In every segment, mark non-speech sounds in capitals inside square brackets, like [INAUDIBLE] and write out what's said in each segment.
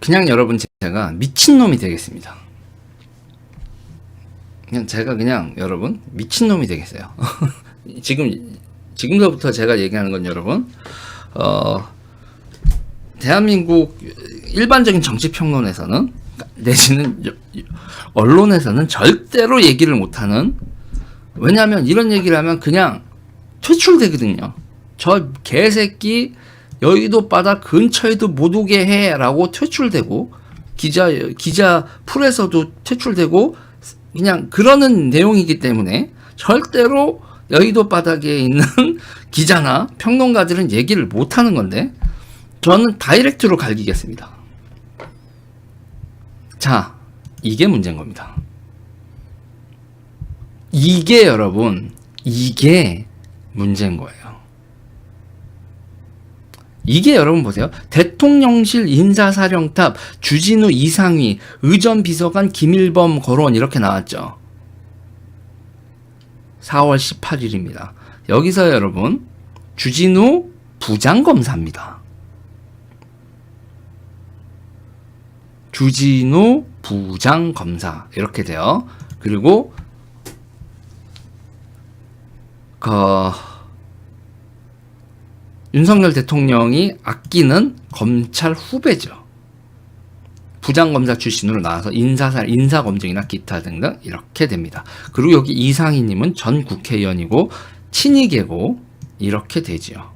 그냥 여러분 제가 미친놈이 되겠습니다. 그냥 제가 그냥 여러분 미친놈이 되겠어요. [LAUGHS] 지금 지금서부터 제가 얘기하는 건 여러분 어 대한민국 일반적인 정치 평론에서는 내지는 언론에서는 절대로 얘기를 못 하는 왜냐하면 이런 얘기를 하면 그냥 퇴출되거든요. 저 개새끼 여의도 바다 근처에도 못 오게 해라고 퇴출되고 기자 기자 풀에서도 퇴출되고 그냥 그러는 내용이기 때문에 절대로 여의도 바닥에 있는 [LAUGHS] 기자나 평론가들은 얘기를 못 하는 건데 저는 다이렉트로 갈기겠습니다. 자, 이게 문제인 겁니다. 이게 여러분, 이게 문제인 거예요. 이게 여러분 보세요. 대통령실 인사사령탑 주진우 이상휘 의전 비서관 김일범 거론 이렇게 나왔죠. 4월 18일입니다. 여기서 여러분 주진우 부장검사입니다. 주진우 부장검사 이렇게 돼요. 그리고 그 윤석열 대통령이 아끼는 검찰 후배죠. 부장검사 출신으로 나와서 인사사, 인사검증이나 기타 등등 이렇게 됩니다. 그리고 여기 이상희님은 전 국회의원이고 친이계고 이렇게 되지요.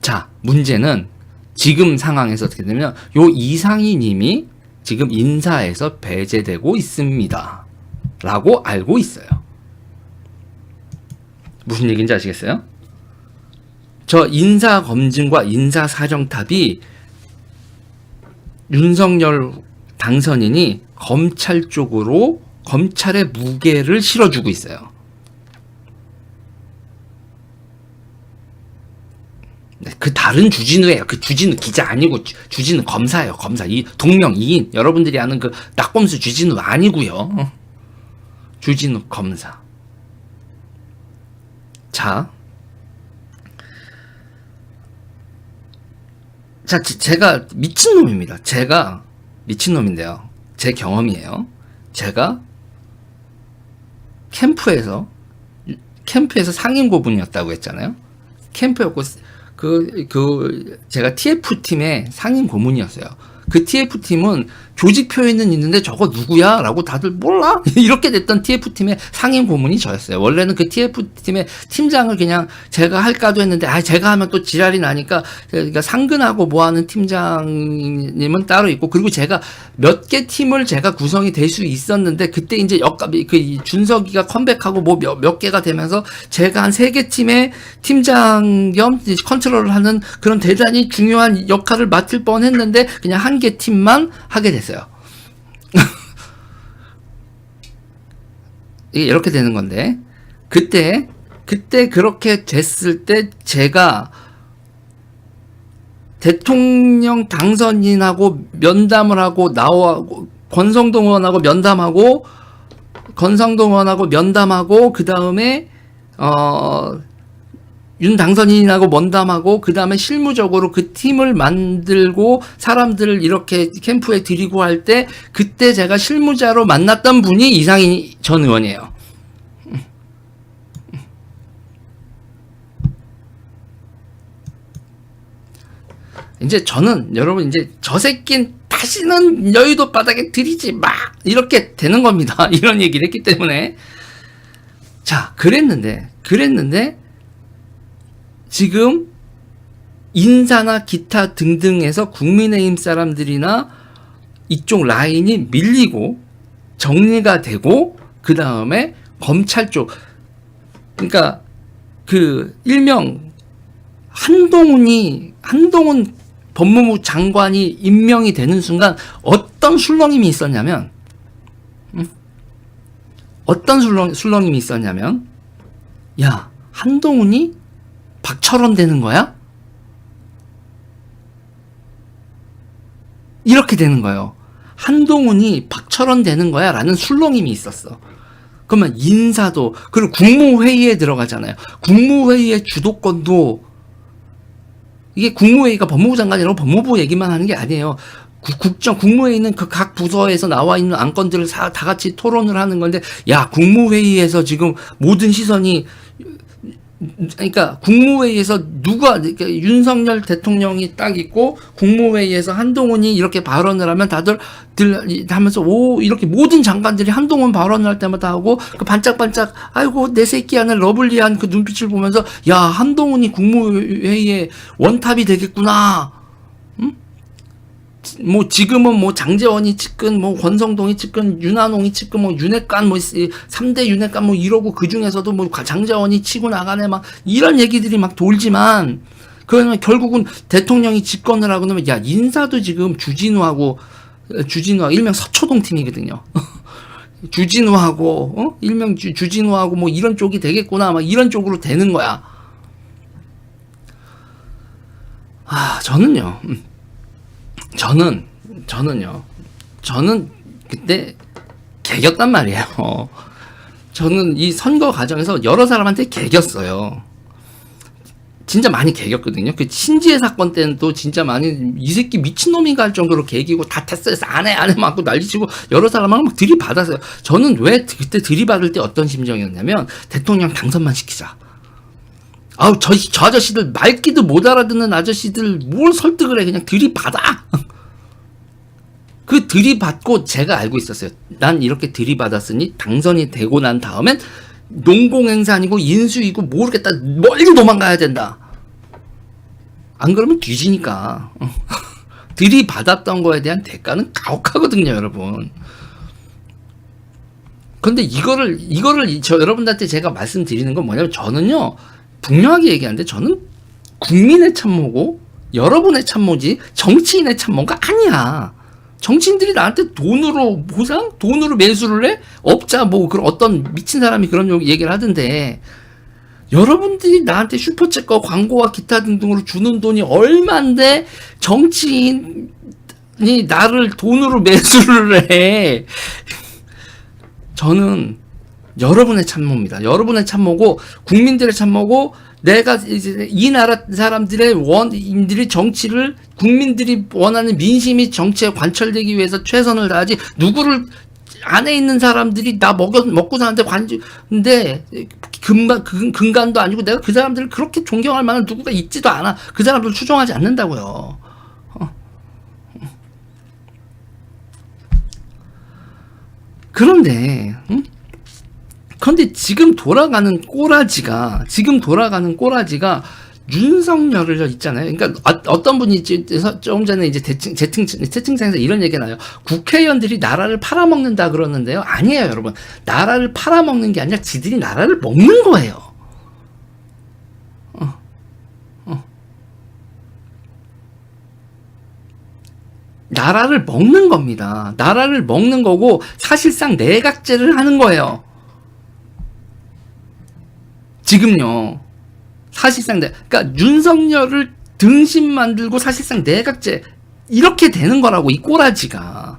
자, 문제는 지금 상황에서 어떻게 되면 요 이상희님이 지금 인사에서 배제되고 있습니다. 라고 알고 있어요. 무슨 얘기인지 아시겠어요? 저 인사 검증과 인사 사정탑이 윤석열 당선인이 검찰 쪽으로 검찰의 무게를 실어주고 있어요. 네, 그 다른 주진우예요. 그 주진우 기자 아니고 주- 주진우 검사예요. 검사 이 동명 이인 여러분들이 아는 그 낙검수 주진우 아니고요. 어. 주진우 검사. 자, 자, 지- 제가 미친놈입니다. 제가 미친놈인데요. 제 경험이에요. 제가 캠프에서, 캠프에서 상임 고분이었다고 했잖아요. 캠프였고, 그, 그, 제가 TF팀의 상임 고문이었어요. 그 TF팀은 조직 표에는 있는데 저거 누구야? 라고 다들 몰라? [LAUGHS] 이렇게 됐던 TF팀의 상임 고문이 저였어요. 원래는 그 TF팀의 팀장을 그냥 제가 할까도 했는데, 아, 제가 하면 또 지랄이 나니까, 그러니까 상근하고 뭐 하는 팀장님은 따로 있고, 그리고 제가 몇 개 팀을 제가 구성이 될 수 있었는데, 그때 이제 역갑이, 그, 이 준석이가 컴백하고 뭐 몇, 몇 개가 되면서, 제가 한 세 개 팀의 팀장 겸 컨트롤을 하는 그런 대단히 중요한 역할을 맡을 뻔 했는데, 그냥 한개 팀만 하게 됐어요. [LAUGHS] 이렇게 되는 건데 그때 그때 그렇게 됐을 때 제가 대통령 당선인하고 면담을 하고 나와 권성동 의원하고 면담하고 권성동 의원하고 면담하고 그 다음에 어. 윤 당선인하고 면담하고 그 다음에 실무적으로 그 팀을 만들고 사람들을 이렇게 캠프에 들이고 할 때 그때 제가 실무자로 만났던 분이 이상희 전 의원이에요. 이제 저는 여러분 이제 저 새끼는 다시는 여의도 바닥에 들이지 마 이렇게 되는 겁니다. [LAUGHS] 이런 얘기를 했기 때문에 자 그랬는데 그랬는데 지금 인사나 기타 등등에서 국민의힘 사람들이나 이쪽 라인이 밀리고 정리가 되고 그 다음에 검찰 쪽 그러니까 그 일명 한동훈이 한동훈 법무부 장관이 임명이 되는 순간 어떤 술렁임이 있었냐면 음? 어떤 술렁 술렁임이 있었냐면 야 한동훈이 박철원 되는 거야? 이렇게 되는 거예요. 한동훈이 박철원 되는 거야? 라는 술렁임이 있었어. 그러면 인사도, 그리고 국무회의에 들어가잖아요. 국무회의의 주도권도 이게 국무회의가 법무부 장관이라고 법무부 얘기만 하는 게 아니에요. 국- 국정 국무회의는 그 각 부서에서 나와 있는 안건들을 다, 다 같이 토론을 하는 건데 야 국무회의에서 지금 모든 시선이 그러니까 국무회의에서 누가 그러니까 윤석열 대통령이 딱 있고 국무회의에서 한동훈이 이렇게 발언을 하면 다들 들 하면서 오 이렇게 모든 장관들이 한동훈 발언을 할 때마다 하고 그 반짝반짝 아이고 내 새끼 하는 러블리한 그 눈빛을 보면서 야 한동훈이 국무회의의 원탑이 되겠구나. 뭐 지금은 뭐 장재원이 측근 뭐 권성동이 측근 윤한홍이 측근 뭐 윤핵관 뭐 3대 윤핵관 뭐 이러고 그 중에서도 뭐 장재원이 치고 나가네 막 이런 얘기들이 막 돌지만 그러면 결국은 대통령이 집권을 하고 나면 야 인사도 지금 주진우하고 주진우 일명 서초동 팀이거든요. [LAUGHS] 주진우하고 어? 일명 주, 주진우하고 뭐 이런 쪽이 되겠구나 막 이런 쪽으로 되는 거야. 아 저는요. 음. 저는 저는요. 저는 그때 개겼단 말이에요. 저는 이 선거 과정에서 여러 사람한테 개겼어요. 진짜 많이 개겼거든요. 그 신지혜 사건 때는 또 진짜 많이 이 새끼 미친놈인가 할 정도로 개기고 다 테스트해서 안해 안해 맞고 난리치고 여러 사람하고 막 들이받았어요. 저는 왜 그때 들이받을 때 어떤 심정이었냐면 대통령 당선만 시키자. 아우 저, 저 아저씨들 말귀도 못 알아듣는 아저씨들 뭘 설득을 해? 그냥 들이받아. [LAUGHS] 그 들이받고 제가 알고 있었어요. 난 이렇게 들이받았으니 당선이 되고 난 다음엔 농공행사 아니고 인수이고 모르겠다. 멀리 도망가야 된다. 안 그러면 뒤지니까. [LAUGHS] 들이받았던 거에 대한 대가는 가혹하거든요 여러분. 근데 이거를 이거를 저 여러분들한테 제가 말씀드리는 건 뭐냐면 저는요 분명하게 얘기하는데 저는 국민의 참모고 여러분의 참모지 정치인의 참모가 아니야. 정치인들이 나한테 돈으로 보상, 돈으로 매수를 해? 업자 뭐 그런 어떤 미친 사람이 그런 요- 얘기를 하던데 여러분들이 나한테 슈퍼챗과 광고와 기타 등등으로 주는 돈이 얼만데 정치인이 나를 돈으로 [LAUGHS] 매수를 해. 저는 여러분의 참모입니다. 여러분의 참모고 국민들의 참모고 내가 이제 이 나라 사람들의 원인들이 정치를 국민들이 원하는 민심이 정치에 관철되기 위해서 최선을 다하지 누구를 안에 있는 사람들이 나 먹여 먹고 사는데 관인데 근간 근- 근간도 아니고 내가 그 사람들을 그렇게 존경할 만한 누구가 있지도 않아. 그 사람들 추종하지 않는다고요. 어. 그런데 응? 그런데 지금 돌아가는 꼬라지가 지금 돌아가는 꼬라지가 윤석열을 있잖아요. 그러니까 어, 떤 분이 조금 전에 이제 대칭, 채팅, 채팅창에서 이런 얘기가 나요. 국회의원들이 나라를 팔아먹는다 그러는데요. 아니에요, 여러분. 나라를 팔아먹는 게 아니라 지들이 나라를 먹는 거예요. 어, 어. 나라를 먹는 겁니다. 나라를 먹는 거고 사실상 내각제를 하는 거예요. 지금요. 사실상 내, 그러니까 윤석열을 등신 만들고 사실상 내각제 이렇게 되는 거라고 이 꼬라지가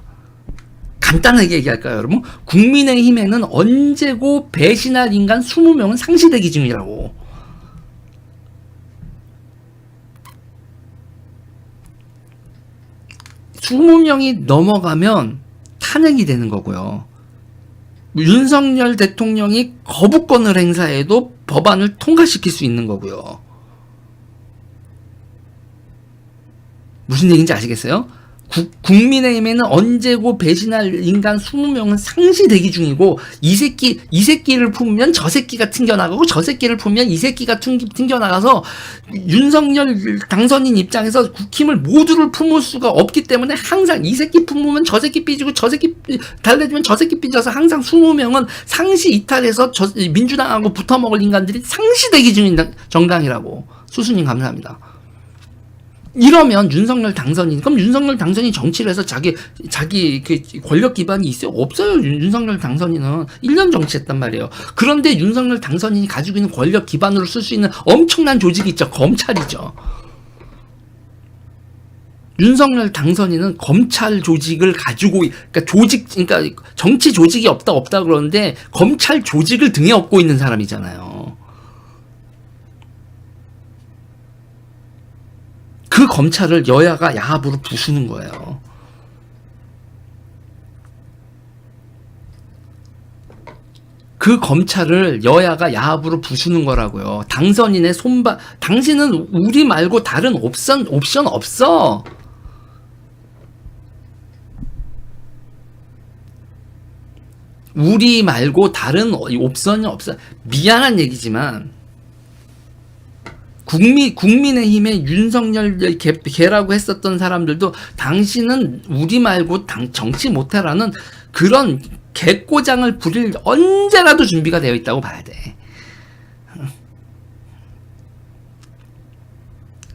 간단하게 얘기할까요, 여러분? 국민의힘에는 언제고 배신할 인간 20명은 상시대 기준이라고. 스무 명이 넘어가면 탄핵이 되는 거고요. 윤석열 대통령이 거부권을 행사해도 법안을 통과시킬 수 있는 거고요. 무슨 얘기인지 아시겠어요? 국, 국민의힘에는 언제고 배신할 인간 20명은 상시 대기 중이고 이 새끼 이 새끼를 품으면 저 새끼가 튕겨나가고 저 새끼를 품으면 이 새끼가 튕, 튕겨나가서 윤석열 당선인 입장에서 국힘을 모두를 품을 수가 없기 때문에 항상 이 새끼 품으면 저 새끼 삐지고 저 새끼 삐- 달래주면 저 새끼 삐져서 항상 20명은 상시 이탈해서 저 민주당하고 붙어먹을 인간들이 상시 대기 중인 당- 정당이라고 수수님 감사합니다. 이러면 윤석열 당선인 그럼 윤석열 당선인 정치를 해서 자기 자기 그 권력 기반이 있어요? 없어요. 윤- 윤석열 당선인은 1년 정치했단 말이에요. 그런데 윤석열 당선인이 가지고 있는 권력 기반으로 쓸 수 있는 엄청난 조직이 있죠. 검찰이죠. 윤석열 당선인은 검찰 조직을 가지고 그러니까 조직 그러니까 정치 조직이 없다 없다 그러는데 검찰 조직을 등에 업고 있는 사람이잖아요 그 검찰을 여야가 야합으로 부수는 거예요. 그 검찰을 여야가 야합으로 부수는 거라고요. 당선인의 손바, 당신은 우리 말고 다른 옵션, 옵션 없어. 우리 말고 다른 옵션이 없어. 미안한 얘기지만, 국민, 국민의힘의 윤석열 개, 개라고 했었던 사람들도 당신은 우리 말고 당, 정치 못해라는 그런 개꼬장을 부릴 언제라도 준비가 되어 있다고 봐야 돼.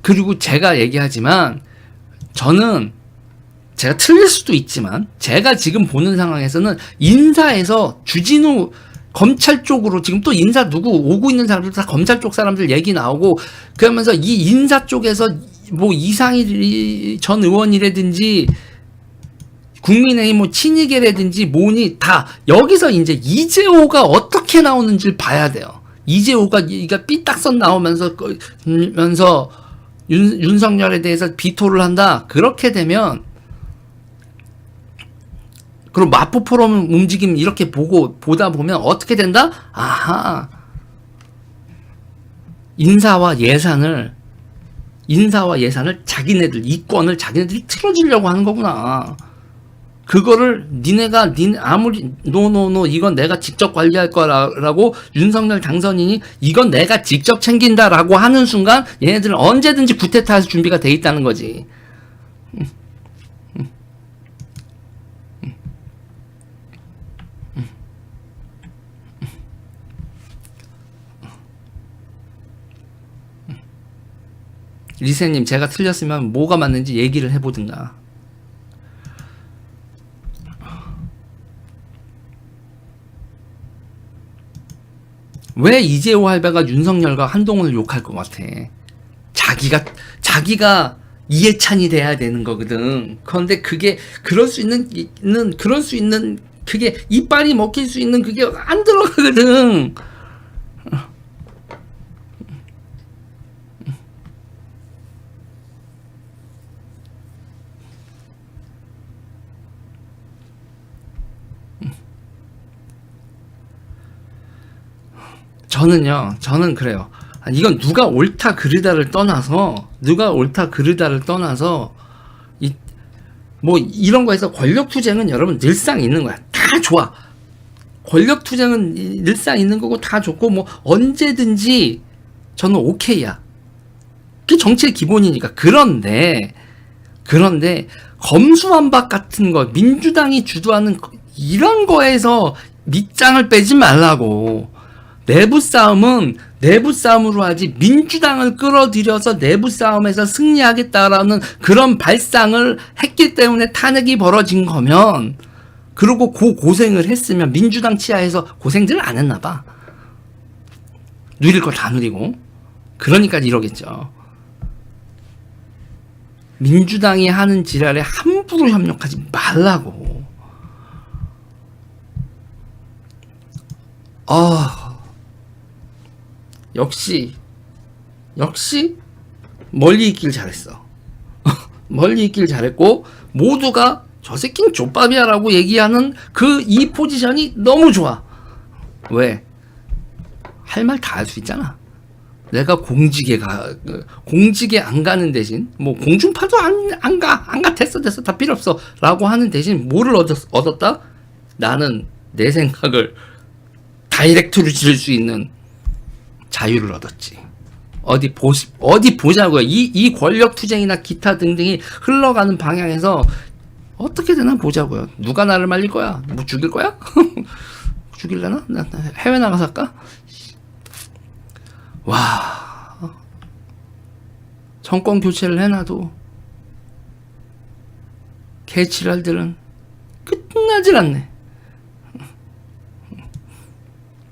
그리고 제가 얘기하지만 저는 제가 틀릴 수도 있지만 제가 지금 보는 상황에서는 인사에서 주진우 검찰 쪽으로 지금 또 인사 누구 오고 있는 사람들 다 검찰 쪽 사람들 얘기 나오고 그러면서 이 인사 쪽에서 뭐 이상일 전 의원이라든지 국민의힘 뭐 친이계라든지 뭐니 다 여기서 이제 이재호가 어떻게 나오는지를 봐야 돼요. 이재호가 이가 삐딱선 나오면서 면서 윤, 윤석열에 대해서 비토를 한다. 그렇게 되면 그리고 마포 포럼 움직임 이렇게 보고 보다 보면 어떻게 된다? 아하. 인사와 예산을 인사와 예산을 자기네들 이권을 자기네들이 틀어주려고 하는 거구나. 그거를 니네가 니 아무리 노노노 이건 내가 직접 관리할 거라고 윤석열 당선인이 이건 내가 직접 챙긴다라고 하는 순간 얘네들은 언제든지 구태타할 준비가 돼 있다는 거지. 리세님 제가 틀렸으면 뭐가 맞는지 얘기를 해보든가. 왜 이재호 할배가 윤석열과 한동훈을 욕할 것 같아? 자기가 자기가 이해찬이 돼야 되는 거거든. 그런데 그게 그럴 수 있는 있는 그럴 수 있는 그게 이빨이 먹힐 수 있는 그게 안 들어가거든. 저는요, 저는 그래요. 이건 누가 옳다 그르다를 떠나서 누가 옳다 그르다를 떠나서 이 뭐 이런 거에서 권력 투쟁은 여러분 늘상 있는 거야. 다 좋아. 권력 투쟁은 이- 늘상 있는 거고 다 좋고 뭐 언제든지 저는 오케이야. 그게 정치의 기본이니까. 그런데 그런데 검수완박 같은 거 민주당이 주도하는 거- 이런 거에서 밑장을 빼지 말라고. 내부 싸움은 내부 싸움으로 하지 민주당을 끌어들여서 내부 싸움에서 승리하겠다라는 그런 발상을 했기 때문에 탄핵이 벌어진 거면 그리고 그 고생을 했으면 민주당 치하에서 고생들을 안 했나 봐. 누릴 걸 다 누리고. 그러니까 이러겠죠. 민주당이 하는 지랄에 함부로 협력하지 말라고. 아, 역시, 역시, 멀리 있길 잘했어. [LAUGHS] 멀리 있길 잘했고, 모두가 저 새끼는 족밥이야라고 얘기하는 그 이 포지션이 너무 좋아. 왜? 할 말 다 할 수 있잖아. 내가 공직에 가, 그, 공직에 안 가는 대신, 뭐, 공중파도 안, 안 가, 안 가, 됐어, 됐어, 다 필요 없어. 라고 하는 대신 뭐를 얻었, 얻었다? 나는 내 생각을 다이렉트로 지을 수 있는 자유를 얻었지. 어디 보 어디 보자고요. 이, 이 권력 투쟁이나 기타 등등이 흘러가는 방향에서 어떻게 되나 보자고요. 누가 나를 말릴 거야? 뭐 죽일 거야? [LAUGHS] 죽일려나? 나, 나 해외 나가서 할까? 와. 정권 교체를 해놔도 개치랄들은 끝나질 않네.